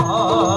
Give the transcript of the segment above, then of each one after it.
ಯಾವುದು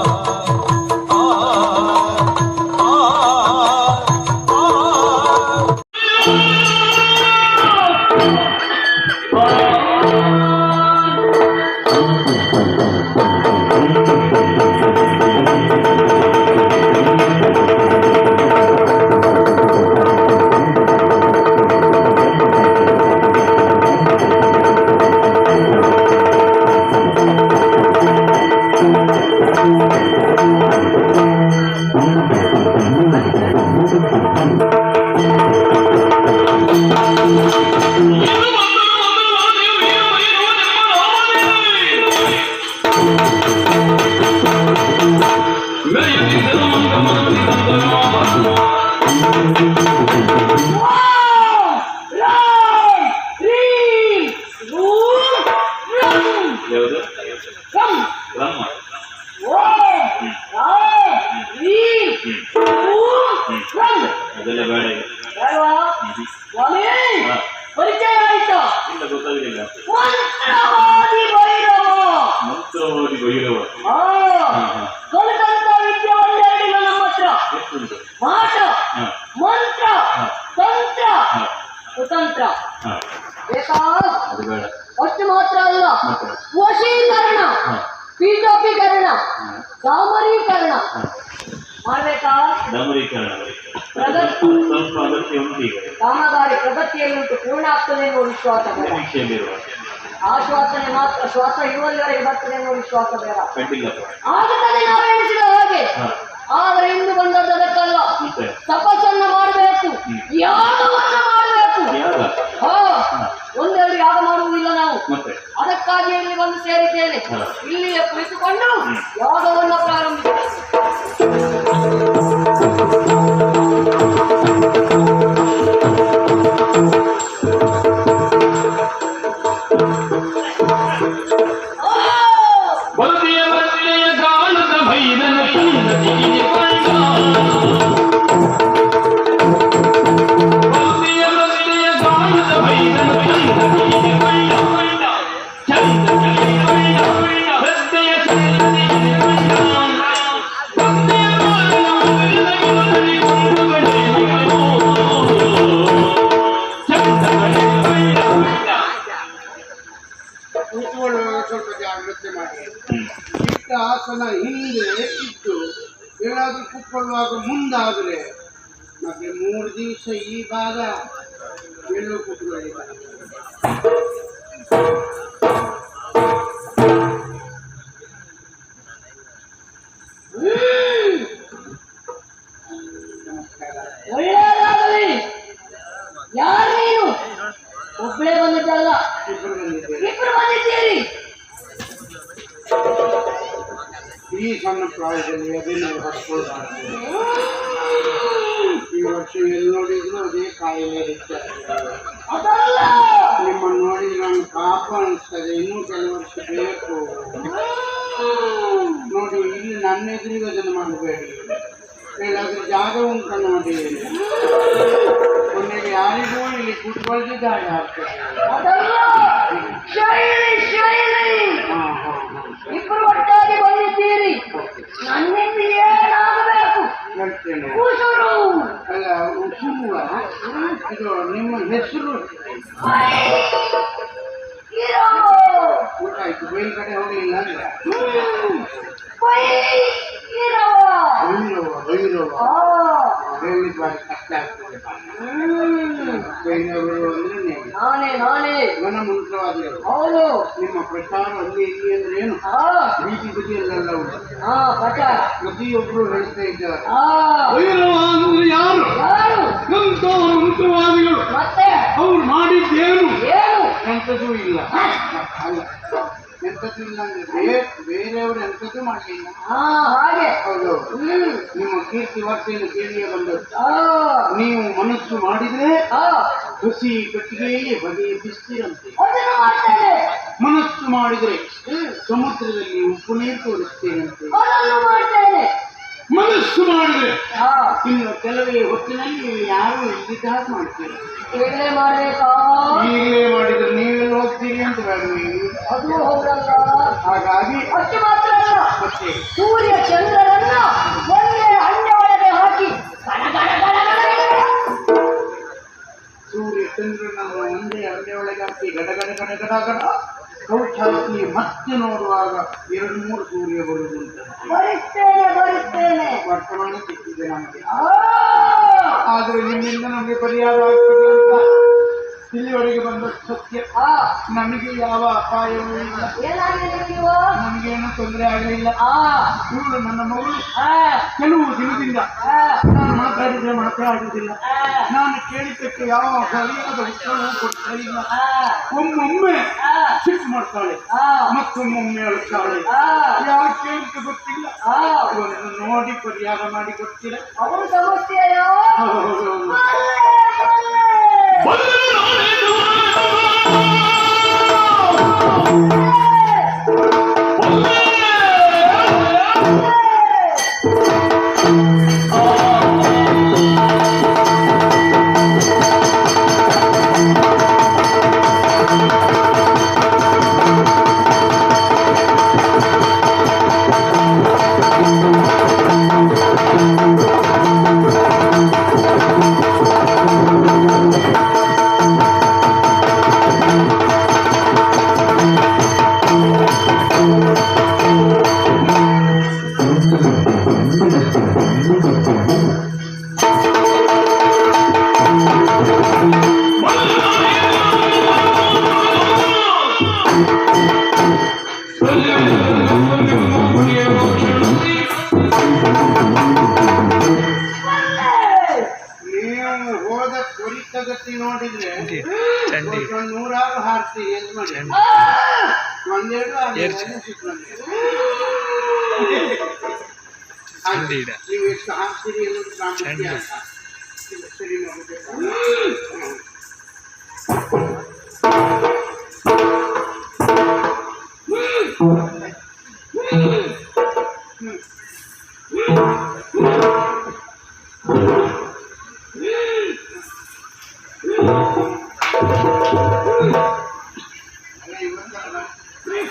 ಮಾಟ ಮಂತ್ರ. ತಂತ್ರ ಕುತಂತ್ರ ಬೇಕಾ ಅಷ್ಟು ಮಾತ್ರ ಅಲ್ಲ. ವಶೀಕರಣ ಪೀಠೋಪೀಕರಣ ಹಾ. ಸಾಮರೀಕರಣ ಹಾ. ಮಾಡ್ಬೇಕಾ? ಡಮರೀಕರಣ ಪ್ರಗತಿ. ಸ್ವಲ್ಪ ಅಗತ್ಯ ಉಂಟು ಈಗ. ಕಾಮಗಾರಿ ಪೂರ್ಣ ಆಗ್ತದೆ ಎನ್ನುವ ವಿಶ್ವಾಸ ಆಶ್ವಾಸನೆ ಮಾತ್ರ ಶ್ವಾಸ ಇರುವಲ್ಲಿವರೆಗೆ ಬರ್ತದೆ ಎನ್ನುವ ವಿಶ್ವಾಸ ಬೇಡ. ಆಗುತ್ತದೆ ನಾವು ಎಣಿಸಿದ ಹಾಗೆ. ಆದರೆ ಇಂದು ಮತ್ತೆ ತಪಸ್ಸನ್ನ ಮಾಡಬೇಕು. ಯಾಗವನ್ನು ಮಾಡಬೇಕು. ಯಾಗ? ಹಾ ಒಂದೆರಡು ಯಾಗ ಮಾಡುವುದಿಲ್ಲ ನಾವು. ಮತ್ತೆ? ಅದಕ್ಕಾಗಿ ಇಲ್ಲಿ ಬಂದು ಸೇರಿದ್ದೇನೆ. ಇಲ್ಲಿಯೇ ಕುಳಿತುಕೊಂಡು ಯಾಗವನ್ನ ಪ್ರಾರಂಭಿಸಿ. ಬಲದಿಯ ಬಲತೆಯ ಕಾಲದ ಭೈರನ ಜಾಗ್ರತೆ ಮಾಡಿ ಇಟ್ಟ ಆಸನ ಹಿಂದೆ ಇಟ್ಟು ಏನಾದ್ರೂ ಕುತ್ಕೊಳ್ಳುವಾಗ ಮುಂದಾದ್ರೆ ಮತ್ತೆ ಮೂರು ದಿವಸ ಈ ಭಾಗ ಎಲ್ಲೂ ಕುತ್ಕೊಳ್ಳಿಲ್ಲ ಒಬ್ಬಳೇ ಬಂದಿದ್ದಲ್ಲ? ಇಬ್ಬರು ಬಂದಿದ್ದೀರಿ? ಈ ಸಣ್ಣ ಪ್ರಾಯದಲ್ಲಿ ಅದೇನು ಹಚ್ಕೊಳ್ತಾರೆ ಈ ವರ್ಷ ಎಲ್ಲಿ ನೋಡಿದ್ರು ಅದೇ ಕಾಯಿಲೆ ನಿಮ್ಮನ್ನು ನೋಡಿ ನಮ್ಗೆ ಪಾಪ ಅನಿಸ್ತದೆ. ಇನ್ನೂ ಕೆಲವು ವರ್ಷ ಬೇಕು. ನೋಡಿ ಇಲ್ಲಿ ನನ್ನ ಎದುರಿಗೆ ಅದನ್ನು ಮಾಡಬೇಡಿ. ಎಲ್ಲಾದ್ರೂ ಜಾಗ ಉಂಟು ನೋಡಿ. ಕೊನೆಗೆ ಯಾರಿಗೂ ಇಲ್ಲಿ ಕುತ್ಕೊಳ್ದೆ ಜಾಗ ಆಗ್ತದೆ. ಹಾಂ ಹಾಂ ಹಾಂ. ಒಟ್ಟಾಗಿ ಬಂದಿದ್ದೀರಿ. ನನ್ನಿಂದ ಏನಾಗಬೇಕು? ಕೂಸರು ಅಲ್ಲ ಇದು ನಿಮ್ಮ ಹೆಸರು. ಊಟ ಆಯ್ತು ಬೇರೆ ಕಡೆ ಹೋಗಲಿಲ್ಲ ಅಂದ್ರೆ. ಭೈರವ ಭೈರವ ಆ. ಬಾರಿ ಕಷ್ಟ ಆಗ್ತದೆ. ಅಂದ್ರೆ ನಾನೇ. ನಾನೇ ಹೌದು ನಿಮ್ಮ ಪ್ರಚಾರ ಅಲ್ಲಿ ಇಲ್ಲಿ ಅಂದ್ರೆ ಏನು? ಬೀದಿ ಬದಿಯಲ್ಲೆಲ್ಲ ಉಂಟು ಪ್ರತಿಯೊಬ್ಬರು ಹೇಳ್ತಾ ಇದ್ದಾರೆ. ಅಂದ್ರೆ ಯಾರು? ಮಂತ್ರವಾದಿಗಳು? ಮತ್ತೆ? ಅವ್ರು ಮಾಡಿದ್ದೇನು? ಏನು? ಎಂಥದ್ದು ಇಲ್ಲ. ಅಲ್ಲ. ಎಂಥದ್ದು ಇಲ್ಲ ಅಂದ್ರೆ ಬೇರೆ ಬೇರೆಯವರು ಎಂಥದ್ದು ಮಾಡಲಿಲ್ಲ ಹಾ ಹಾಗೆ. ಹೌದು ನಿಮ್ಮ ಕೀರ್ತಿ ವಾರ್ತೆಯನ್ನು ಕೇಳಿಯೇ ಬಂದದ್ದು. ನೀವು ಮನಸ್ಸು ಮಾಡಿದ್ರೆ ಹಸಿ ಕಟ್ಟಿಗೆಯೇ ಬಗೆಯ ಬಿಸ್ತಿರಂತೆ ಮನಸ್ಸು ಮಾಡಿದರೆ ಸಮುದ್ರದಲ್ಲಿ ಉಪ್ಪು ನೀರು ತೋರಿಸ್ತೇನಂತೆ ಮನಸ್ಸು ಮಾಡಿದ್ರೆ ಇನ್ನು ಕೆಲವೇ ಹೊತ್ತಿನಲ್ಲಿ ಯಾರು ಇಲ್ಲಿದ್ದ ಹಾಗೆ ಮಾಡ್ತೀರಿ? ಈಗಲೇ ಮಾಡಿದ್ರೆ ನೀವೆಲ್ಲ ಹೋಗ್ತೀರಿ ಅಂತ ಅದು ಹೋಗಲ್ಲ ಹಾಗಾಗಿ ಅಷ್ಟು ಮಾತ್ರ ಮತ್ತೆ ಸೂರ್ಯ ಚಂದ್ರರನ್ನ ಸೂರ್ಯ ಚಂದ್ರನನ್ನು ಒಂದೇ ಅಂಡೆ ಒಳಗೆ ಗಡಗಡ ಗಡ ಗಡ ಗಡ ಗಡ ಗಡ. ಕೌಚ ಹಾಕಿ ಮತ್ತೆ ನೋಡುವಾಗ ಎರಡು ಮೂರು ಸೂರ್ಯ ಬರುವುದು ವರ್ತಮಾನ ಸಿಕ್ಕಿದೆ ನಮಗೆ. ಆದ್ರೆ ನಿಮ್ಮಿಂದ ನಮಗೆ ಪರಿಹಾರ ಆಗ್ತದೆ ಅಂತ ಇಲ್ಲಿವರೆಗೆ ಬಂದ ಸತ್ಯ. ಆ, ನಮಗೆ ಯಾವ ಅಪಾಯವೂ ಇಲ್ಲ. ನಮಗೇನು ತೊಂದರೆ ಆಗಲಿಲ್ಲ. ಆ, ಇವಳು ನನ್ನ ಮಗಳು. ಕೆಲವು ದಿನದಿಂದ. ಆ, ನಾನು ಮಾತಾಡಿದ್ರೆ ಮಾತಾಡುವುದಿಲ್ಲ ಆ, ನಾನು ಕೇಳಿದ್ದಕ್ಕೆ ಯಾವ ಸರಿಯಾದ ಉತ್ತರವೂ ಕೊಡ್ತಾ ಇಲ್ಲ ಆ, ಒಮ್ಮೊಮ್ಮೆ ಆ, ಸಿಟ್ಟು ಮಾಡ್ತಾಳೆ ಆ, ಮತ್ತೊಮ್ಮೊಮ್ಮೆ ಅಳುತ್ತಾಳೆ ಆ, ಯಾಕೆ ಅಂತ ಗೊತ್ತಿಲ್ಲ ಆ. ಇವರನ್ನು ನೋಡಿ ಪರಿಹಾರ ಮಾಡಿ ಗೊತ್ತಿಲ್ಲ ಅವನು ಸಮಸ್ಯೆಯೋ ಹೌದು. ಬಲ್ಲೆ, ಒಂದೆರಡು ಆಗಿದೆ, ಒಂದು ಸಿಟ್ಟು ಬಂದಿದೆ.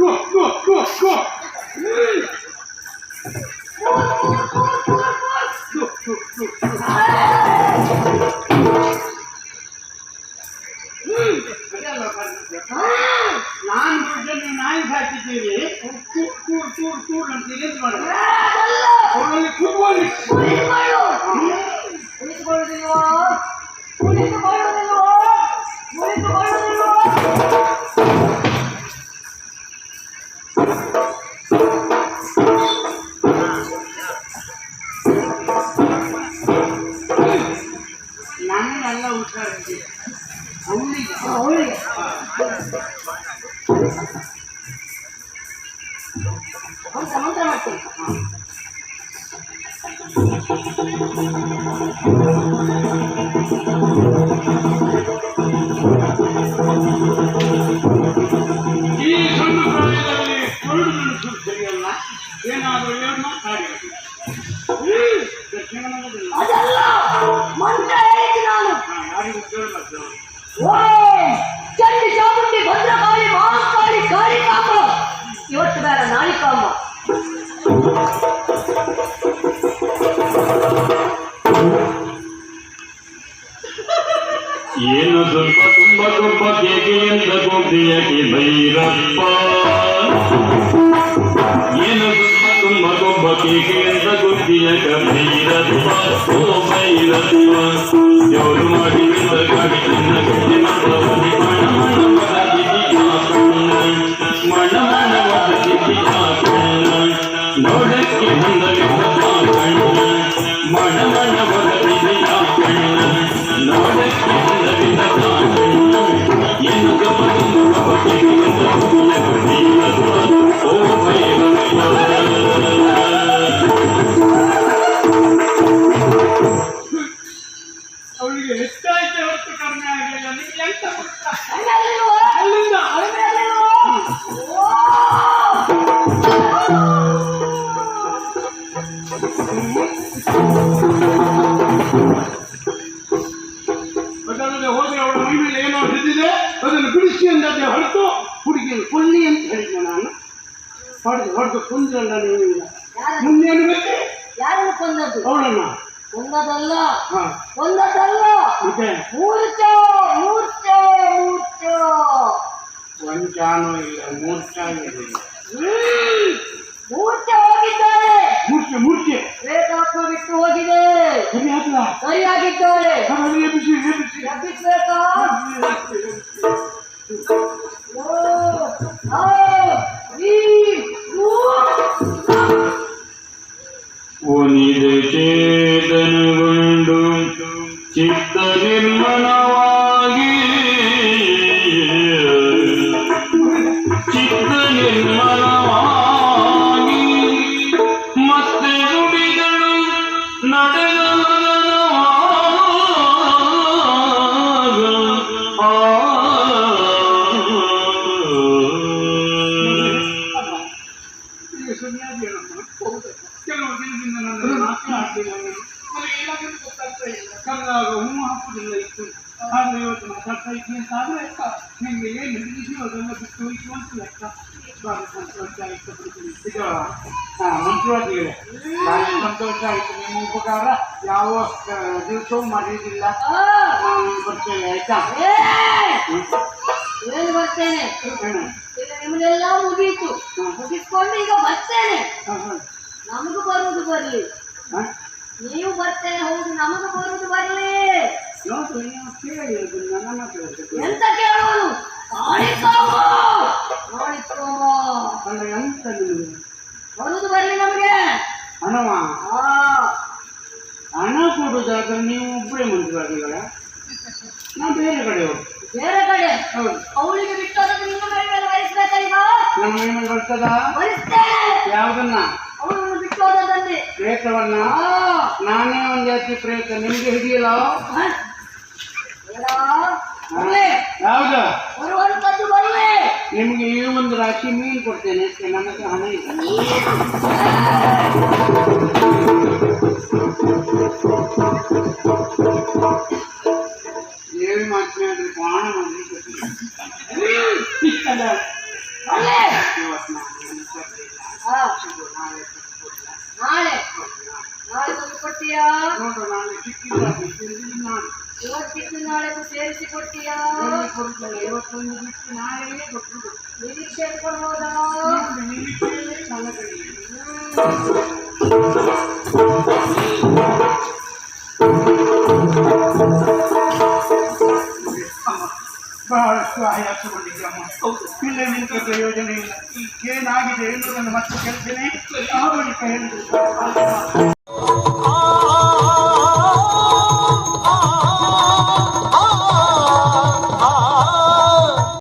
Go, go, go, go! ಏನು ಸ್ವಲ್ಪ ತುಂಬ ತುಂಬ ಕೇಕೆಯಿಂದ ಗೊಂಬೆಯಾಗಿ ಭೈರಪ್ಪ ಏನು ತುಂಬ ತುಂಬ ಗೊಂಬ ಕೇಕೆಯಿಂದ ಗೊಂಬೆಯಾಗ ಭೈರಪ್ಪ ಓ ಭೈರಪ್ಪ ಜೋರು ಮಾಡಿ. ಹೊಡೆದು ಕುಂದ್ರಲ್ಲ ನೀವಿಲ್ಲ ಮುಂದೇನು ಬೇಕು? ಯಾರನ್ನು ಕೊಂದದ್ದು ಅವಳನ್ನ ಕೊಂದದಲ್ಲ ಕೊಂದದಲ್ಲ ಮತ್ತೆ? ಮೂರ್ಛ ಮೂರ್ಛ ಮೂರ್ಛ. ವಂಚಾನೂ ಇಲ್ಲ ಇಲ್ಲ. ಮೂರ್ಛ ಹೋಗಿದ್ದಾಳೆ ಮೂರ್ಛೆ ಮೂರ್ಛೆ. ಪ್ರೇತಾತ್ಮ ಬಿಟ್ಟು ಹೋಗಿದೆ. ಸರಿಯಾಗಿದ್ದಾರೆ ಹಾಕಲ ಸರಿಯಾಗಿದ್ದಾಳೆ ಚೇತನಗೊಂಡು ಚಿತ್ತ ಈಗ. ಹೌದು. ಕೆಲವು ದಿನದಿಂದ ನಾನು. ಗೊತ್ತಾಗ್ತಾ ಇಲ್ಲ. ಇತ್ತು. ಆದ್ರೆ ಆದರೆ ನಿಮ್ಗೆ ಏನು ಹೋಯ್ತು ಅಂತ ಸಂತೋಷ ಆಯ್ತು ಹಾ, ಮಂಜುವಾದಿಗಳೇ, ಬಹಳ ಸಂತೋಷ ಆಯ್ತು ನಿಮ್ಮ ಉಪಕಾರ ಯಾವ ದಿವಸವೂ ನಾವು ಬರ್ತೇವೆ ಆಯ್ತಾ ಬರ್ತೇನೆ ನಿಮ್ಮದೆಲ್ಲ ಮುಗೀತು. ಮುಗಿಸ್ಕೊಂಡು ಈಗ ಬರ್ತೇನೆ. ನಮಗೂ ಬರುವುದು ಬರಲಿ. ನೀವು ಬರ್ತೇನೆ ಹೌದು ನಮಗೂ ಬರುವುದು ಬರಲಿ. ಎಂತ ನಿಮಗೆ? ಬರುವುದು ಬರಲಿ ನಮಗೆ. ಹಣವ? ಹಣ ಕೊಡುದಾದ್ರೆ ನೀವು ಒಬ್ಬರೇ ಮಂತ್ರಿಗಳ ನಾ ಬೇರೆ ಕಡೆ ಹೋಗ್ತೀನಿ. ಬೇರೆ ಕಡೆ ಹೌದು ಅವಳಿಗೆ ನಿಮ್ಮ ಮೇಲೆ ವಹಿಸ್ಬೇಕಲ್ವಾ ನಮ್ಮ ಬರ್ತದ ವಹಿಸ್ತೇನೆ. ಯಾವ್ದನ್ನ? ಅವಳನ್ನು ಬಿಟ್ಟೋದದಲ್ಲಿ. ಪ್ರೇತವನ್ನ? ಆ. ನಾನೇ ಒಂದ್ ಜಾತಿ ಪ್ರೇತ ನಿಮ್ಗೆ ಹಿಡಿಯಲ್ಲ ಯಾವ್ದು? ಬರುವಂತದ್ದು ಬರ್ಲಿ. ನಿಮ್ಗೆ ಈ ಒಂದು ರಾಶಿ ಮೀನು ಕೊಡ್ತೇನೆ ನಮಗೆ ನನ್ನ ಹತ್ರ ಹಣ ಏಳು ಮಾತನಾಡಿದ್ರೆ ಪ್ರಾಣ ಮಾಡ್ಲಿಕ್ಕೆ ಇಷ್ಟದ ಬರ್ಲಿ ಇವತ್ತು ನಾನು ಏನು ಕೊಡ್ಲಿಲ್ಲ. ಆ, ಇದು ನಾಳೆ ಕೊಡ್ಲಿಲ್ಲ. ನಾಳೆ ನಾಳೆ ತಂದು ಕೊಡ್ತೀಯಾ ನೋಡು ನಾನು ಸಿಕ್ಕಿಲ್ಲ ಬಿಟ್ಟಿದ್ದು ನಾನು ಇವತ್ತಿದ್ದು ನಾಳೆಗೂ ಸೇರಿಸಿ ಕೊಡ್ತೀಯಾ ನಾನು ಕೊಡ್ತೇನೆ ಇವತ್ತೊಂದು ಬಿಟ್ಟು ನಾಳೆಯೇ ಕೊಟ್ಟರು ನಿರೀಕ್ಷೆ ಕೊಡ್ಬೋದಾ ನಿರೀಕ್ಷೆಯೇ ಇಲ್ಲ ನಿಂತ ಪ್ರಯೋಜನ ಇಲ್ಲ ಏನಾಗಿದೆ ಎನ್ನುವುದನ್ನು ಮತ್ತೆ ಕೇಳ್ತೇನೆ ಆ ಬಳಿಕ ಹೇಳಿದ್ರು